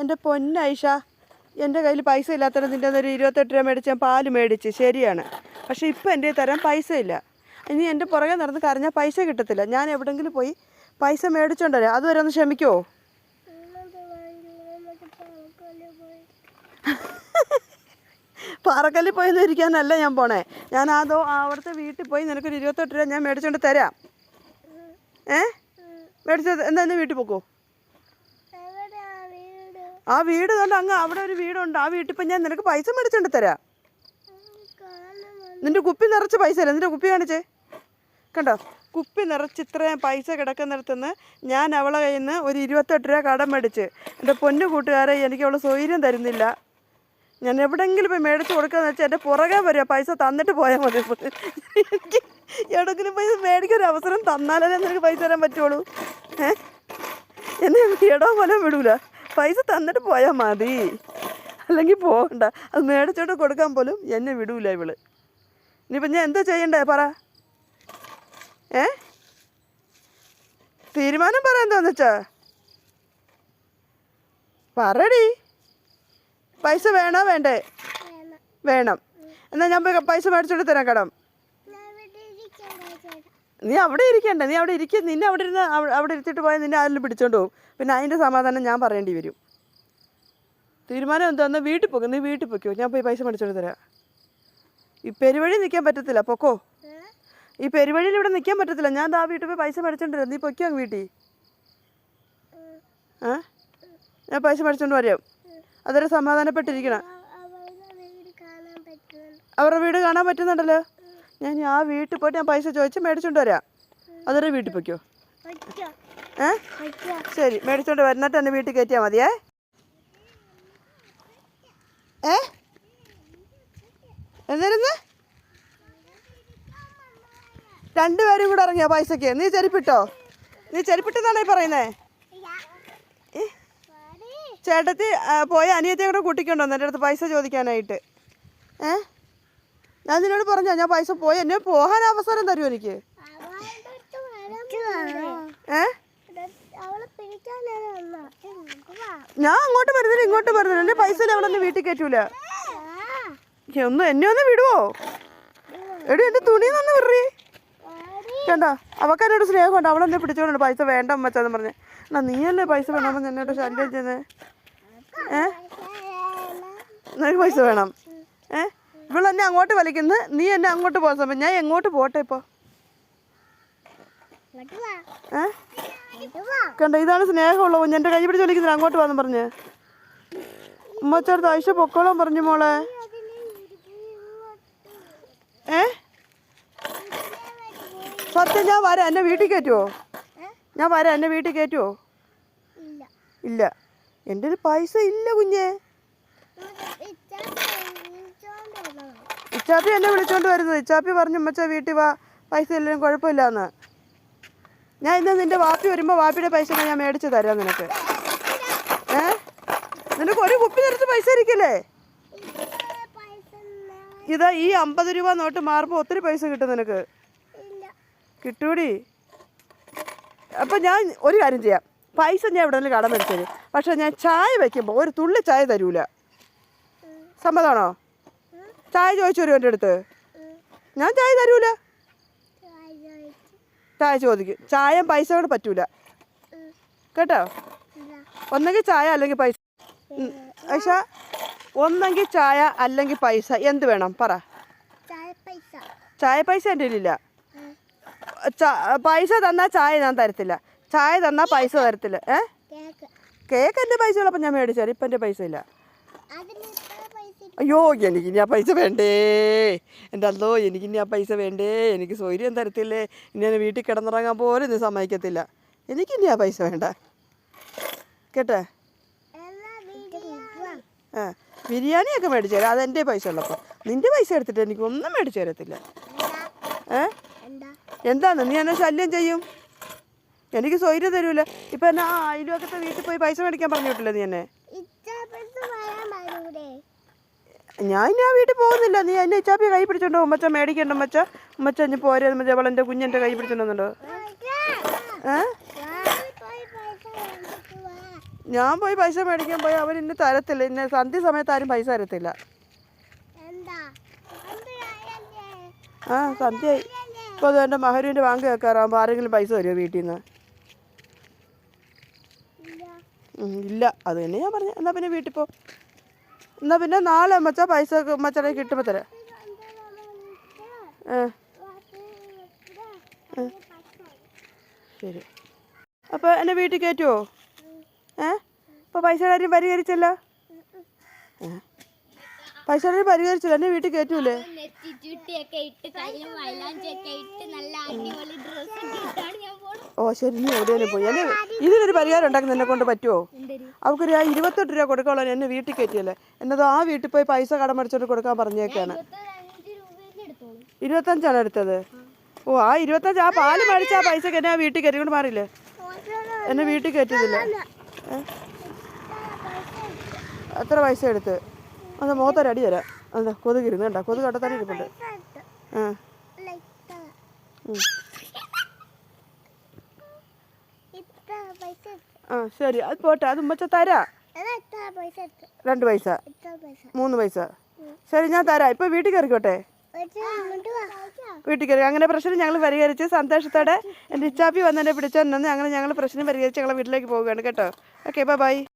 എന്റെ പൊന്നൈഷ എന്റെ കയ്യിൽ പൈസ ഇല്ലാത്തതിന് നിന്റെ ഒരു ഇരുപത്തെട്ട് രൂപ മേടിച്ച് ഞാൻ പാൽ മേടിച്ച്. ശരിയാണ്. പക്ഷേ ഇപ്പം എന്റെ തരാൻ പൈസ ഇല്ല. ഇനി എന്റെ പുറകെ നടന്ന് കരഞ്ഞാൽ പൈസ കിട്ടത്തില്ല. ഞാൻ എവിടെയെങ്കിലും പോയി പൈസ മേടിച്ചോണ്ട് അതുവരെ ഒന്ന് ക്ഷമിക്കുമോ പാറക്കല്ലിൽ പോയി ഇരിക്കാനല്ല ഞാൻ പോണേ. ഞാൻ അതോ അവിടുത്തെ വീട്ടിൽ പോയി നിനക്കൊരു ഇരുപത്തെട്ട് രൂപ ഞാൻ മേടിച്ചോണ്ട് തരാം. ഏ? മേടിച്ചത് എന്താ വീട്ടിൽ പോക്കോ? ആ വീട് കണ്ട അങ്ങ് അവിടെ ഒരു വീടുണ്ട്. ആ വീട്ടിൽ ഇപ്പം ഞാൻ നിനക്ക് പൈസ മേടിച്ചുകൊണ്ട് തരാം. നിന്റെ കുപ്പി നിറച്ച് പൈസ അല്ലേ? നിന്റെ കുപ്പി കാണിച്ചേ. കണ്ടോ? കുപ്പി നിറച്ച് ഇത്രയും പൈസ കിടക്കുന്നിടത്തുനിന്ന് ഞാൻ അവളെ കയ്യിൽ നിന്ന് ഒരു ഇരുപത്തെട്ട് രൂപ കടം മേടിച്ച് എന്റെ പൊന്നു കൂട്ടുകാരെ എനിക്ക് അവളെ സ്വൈര്യം തരുന്നില്ല. ഞാൻ എവിടെങ്കിലും ഇപ്പം മേടിച്ച് കൊടുക്കാന്ന് വെച്ചാൽ എന്റെ പുറകെ വരിക പൈസ തന്നിട്ട് പോയാൽ മതി. എനിക്ക് എവിടെങ്കിലും പൈസ മേടിക്കാൻ ഒരു അവസരം തന്നാലേ നിനക്ക് പൈസ തരാൻ പറ്റുള്ളൂ. ഏ? എന്നെ ഇടോ പോലും വിടൂല. പൈസ തന്നിട്ട് പോയാൽ മതി. അല്ലെങ്കിൽ പോകണ്ട അത് മേടിച്ചോട്ട് കൊടുക്കാൻ പോലും എന്നെ വിടൂല ഇവൾ. ഇനിയിപ്പം ഞാൻ എന്താ ചെയ്യണ്ടേ പറ. ഏ? തീരുമാനം പറ എന്താന്ന് വെച്ചാ. പറടി. പൈസ വേണോ വേണ്ടേ? വേണം. എന്നാ ഞാൻ പൈസ മേടിച്ചോണ്ട് തരാം കടം. നീ അവിടെ ഇരിക്കണ്ട നീ അവിടെ ഇരിക്കുക നിന്നെ അവിടെ ഇരുന്ന് അവിടെ ഇരുത്തിട്ട് പോയാൽ നിന്നെ ആരെങ്കിലും പിടിച്ചോണ്ട് പോകും പിന്നെ അതിന്റെ സമാധാനം ഞാൻ പറയേണ്ടി വരും. തീരുമാനം എന്താ വീട്ടിൽ പോക്കും നീ വീട്ടിൽ പൊക്കോ ഞാൻ പോയി പൈസ മേടിച്ചോണ്ട് തരാം. ഈ പെരുവഴി നിൽക്കാൻ പറ്റത്തില്ല പൊക്കോ. ഈ പെരുവഴിയിൽ ഇവിടെ നിൽക്കാൻ പറ്റത്തില്ല ഞാൻ ദാ വീട്ടിൽ പോയി പൈസ മേടിച്ചോണ്ട് വരാം നീ പൊക്കോ അങ്ങ് വീട്ടിൽ. ആ ഞാൻ പൈസ മേടിച്ചോണ്ട് വരാം. അതൊരു സമാധാനപ്പെട്ടിരിക്കണം. അവരുടെ വീട് കാണാൻ പറ്റുന്നുണ്ടല്ലോ. ഞാൻ ആ വീട്ടിൽ പോയിട്ട് ഞാൻ പൈസ ചോദിച്ച് മേടിച്ചോണ്ട് വരാം. അതൊരു വീട്ടിൽ പൊയ്ക്കോ. ഏ? ശരി മേടിച്ചോണ്ട് വരുന്നിട്ട് എന്നെ വീട്ടിൽ കയറ്റിയാൽ മതിയേ. ഏ? എന്തായിരുന്നു? രണ്ടുപേരും കൂടെ ഇറങ്ങിയ പൈസക്ക്? നീ ചെരുപ്പിട്ടോ? നീ ചെരിപ്പിട്ടെന്നാണ് ഈ പറയുന്നേ? ചേട്ടത്തി പോയി അനിയത്തെ കൂടെ കൂട്ടിക്കൊണ്ടോ എന്റെ അടുത്ത് പൈസ ചോദിക്കാനായിട്ട്. ഏ? ഞാൻ നിന്നോട് പറഞ്ഞോ ഞാൻ പൈസ പോയി. എന്നെ പോകാൻ അവസരം തരുമോ എനിക്ക്? ഏ? ഞാൻ അങ്ങോട്ട് വരുന്നില്ല ഇങ്ങോട്ട് വരുന്നില്ല. എന്റെ പൈസ അവിടെ ഒന്ന് വീട്ടിൽ കയറ്റൂല? ഒന്ന് എന്നെ ഒന്ന് വിടുവോ? എടി എന്റെ തുണി നിന്ന് വിറി കണ്ടോ? അവക്ക് എന്നോട് സ്നേഹമുണ്ട് അവളെന്നെ പിടിച്ചോണ്ട് പൈസ വേണ്ട അമ്മച്ചാന്ന് പറഞ്ഞ. എന്നാ നീയല്ലേ പൈസ വേണമെന്ന് എന്നോട് ശല്യം ചെയ്യുന്നത് ഏ? പൈസ വേണം. ഏ എന്നെ അങ്ങോട്ട് വലിക്കുന്നു നീ എന്നെ അങ്ങോട്ട് പോകാൻ സമയം. ഞാൻ എങ്ങോട്ട് പോട്ടെ ഇപ്പോൾ ഏ? കണ്ടോ ഇതാണ് സ്നേഹമുള്ള കുഞ്ഞ്. എന്റെ കൈ പിടിച്ച് വലിക്കുന്നില്ല അങ്ങോട്ട് പോകാൻ പറഞ്ഞ്. ഉമ്മച്ചടുത്ത് ആയിഷ പൊക്കോളം പറഞ്ഞു മോളെ. ഏ? സത്യം ഞാൻ വരാം. എന്നെ വീട്ടിൽ കയറ്റുമോ ഞാൻ വരാം. എന്നെ വീട്ടിൽ കയറ്റുമോ ഇല്ല. എന്റെ ഒരു പൈസ ഇല്ല കുഞ്ഞേ. ഇച്ചാപ്പി എന്നെ വിളിച്ചോണ്ട് വരുന്നത്. ഇച്ചാപ്പി പറഞ്ഞു ഉമ്മച്ച വീട്ടിൽ വാ. പൈസ ഇല്ലെങ്കിലും കുഴപ്പമില്ലാന്ന്. ഞാൻ ഇന്ന് നിന്റെ വാപ്പി വരുമ്പോൾ വാപ്പിയുടെ പൈസ ഞാൻ മേടിച്ച് തരാം നിനക്ക്. ഏ? നിനക്ക് ഒരു കുപ്പി നിറച്ച് പൈസ ഇരിക്കല്ലേ? ഇതാ ഈ അമ്പത് രൂപ നോട്ട് മാറുമ്പോൾ ഒത്തിരി പൈസ കിട്ടും നിനക്ക്. കിട്ടൂടി. അപ്പം ഞാൻ ഒരു കാര്യം ചെയ്യാം. പൈസ ഞാൻ ഇവിടെ നിന്ന് കടം മേടിച്ചത് പക്ഷെ ഞാൻ ചായ വെക്കുമ്പോൾ ഒരു തുള്ളി ചായ തരൂല. സമ്മതമാണോ ചായ ചോദിച്ചു വരും എന്റെ അടുത്ത്? ഞാൻ ചായ തരൂല. ചായ ചോദിക്കും. ചായ പൈസ കൊണ്ട് പറ്റൂല. കേട്ടോ? ഒന്നെങ്കിൽ ചായ അല്ലെങ്കിൽ പൈസ. പൈസ പക്ഷേ ഒന്നെങ്കിൽ ചായ അല്ലെങ്കിൽ പൈസ. എന്ത് വേണം? പറ. ചായ പൈസ എന്റെ ഇല്ല പൈസ തന്നാൽ ചായ ഞാൻ തരത്തില്ല. ചായ തന്നാൽ പൈസ തരത്തില്ല. ഏ? കേക്ക്. എന്റെ പൈസ ഉള്ളപ്പോൾ ഞാൻ മേടിച്ചാലും ഇപ്പം എന്റെ പൈസ ഇല്ല. അയ്യോ എനിക്കിനി ആ പൈസ വേണ്ടേ? എന്റെ അല്ലോ എനിക്കിനി ആ പൈസ വേണ്ടേ? എനിക്ക് സൗകര്യം തരത്തില്ലേ? ഇനി ഞാൻ വീട്ടിൽ കിടന്നിറങ്ങാൻ പോലും ഇന്ന് സമ്മതിക്കത്തില്ല. എനിക്കിനി ആ പൈസ വേണ്ട. കേട്ടെ? ആ ബിരിയാണിയൊക്കെ മേടിച്ചു തരാം. അതെന്റെ പൈസ ഉള്ളപ്പോൾ. നിന്റെ പൈസ എടുത്തിട്ട് എനിക്ക് ഒന്നും മേടിച്ചു തരത്തില്ല. ഏ? എന്താണ് നീ എന്നെ ശല്യം ചെയ്യും? എനിക്ക് സൗകര്യം തരൂല. ഇപ്പം എന്നാ അയൽവക്കത്തെ വീട്ടിൽ പോയി പൈസ മേടിക്കാൻ പറഞ്ഞു വിട്ടില്ല നീ എന്നെ? ഞാൻ ഇനി ആ വീട്ടിൽ പോകുന്നില്ല. നീ എന്നെ ചാപ്പി കൈ പിടിച്ചോണ്ടോ ഉമ്മച്ച മേടിക്കണ്ട ഉമ്മച്ച. ഉമ്മച്ച ഇനി പോരെ. ഉമ്മച്ച അവൾ എന്റെ കുഞ്ഞെന്റെ കൈ പിടിച്ചോണ്ടോ ഞാൻ പോയി പൈസ മേടിക്കാൻ പോയി. അവൻ ഇന്നെ തരത്തില്ല. ഇന്നെ സന്ധ്യ സമയത്ത് ആരും പൈസ തരത്തില്ല. ആ സന്ധ്യ. ഇപ്പോൾ അത് എന്റെ മഹരുവിന്റെ ബാങ്ക് വെക്കാറാകുമ്പോൾ ആരെങ്കിലും പൈസ തരുമോ വീട്ടിൽ നിന്ന് ഇല്ല. അത് തന്നെ ഞാൻ പറഞ്ഞു. എന്നാൽ പിന്നെ വീട്ടിൽ പോ. എന്നാൽ പിന്നെ നാളെ അമ്മച്ച പൈസ അമ്മച്ചടെ കിട്ടുമ്പോൾ തരാം. ശരി. അപ്പോൾ എന്നെ വീട്ടിൽ കയറ്റുമോ ഏ? അപ്പൊ പൈസയുടെ കാര്യം പരിഹരിച്ചല്ല? പൈസ കാര്യം പരിഹരിച്ചല്ലോ? എന്നെ വീട്ടിൽ കയറ്റൂലേ? നല്ല ഓ ശരി നീ എവിടെയാണ് പോയി? എന്നെ ഇതിനൊരു പരിഹാരം ഉണ്ടാക്കുന്ന എന്നെ കൊണ്ട് പറ്റുമോ അവൾക്കൊരു ആ ഇരുപത്തെട്ട് രൂപ കൊടുക്കാനുള്ള എന്നെ വീട്ടിൽ കയറ്റിയല്ലേ? എന്നതോ ആ വീട്ടിൽ പോയി പൈസ കടമടിച്ചോണ്ട് കൊടുക്കാൻ പറഞ്ഞേക്കാണ്. ഇരുപത്തഞ്ചാണ് എടുത്തത് ഓ ആ ഇരുപത്തഞ്ച് ആ പാൽ മേടിച്ച ആ പൈസക്ക് എന്നെ ആ വീട്ടിൽ കയറ്റി കൊണ്ട് മാറിയില്ലേ? എന്നെ വീട്ടിൽ കയറ്റിയതില്ല? എത്ര പൈസ എടുത്ത്. അത് മുഖത്തൊരടി തരാം. അതെ കൊതുകിരുന്ന് കണ്ട. കൊതുക് കട്ടത്തടി ഇരിപ്പുണ്ട്. ആ ഉം. ഇത്ര പൈസ എടുത്ത്. ആ ശരി. അത് പോട്ടെ. അത് ഉമ്മച്ച തരാ. രണ്ടു പൈസ. മൂന്ന് പൈസ. ശരി ഞാൻ തരാം. ഇപ്പൊ വീട്ടിൽ കയറിക്കോട്ടെ. വീട്ടിൽ കയറി. അങ്ങനെ പ്രശ്നം ഞങ്ങൾ പരിഹരിച്ച് സന്തോഷത്തോടെ എന്റെ ഇച്ചാപ്പി വന്നെ പിടിച്ചോണ്ടെന്ന് അങ്ങനെ ഞങ്ങൾ പ്രശ്നം പരിഹരിച്ച് ഞങ്ങളെ വീട്ടിലേക്ക് പോവുകയാണ്. കേട്ടോ? Okay bye.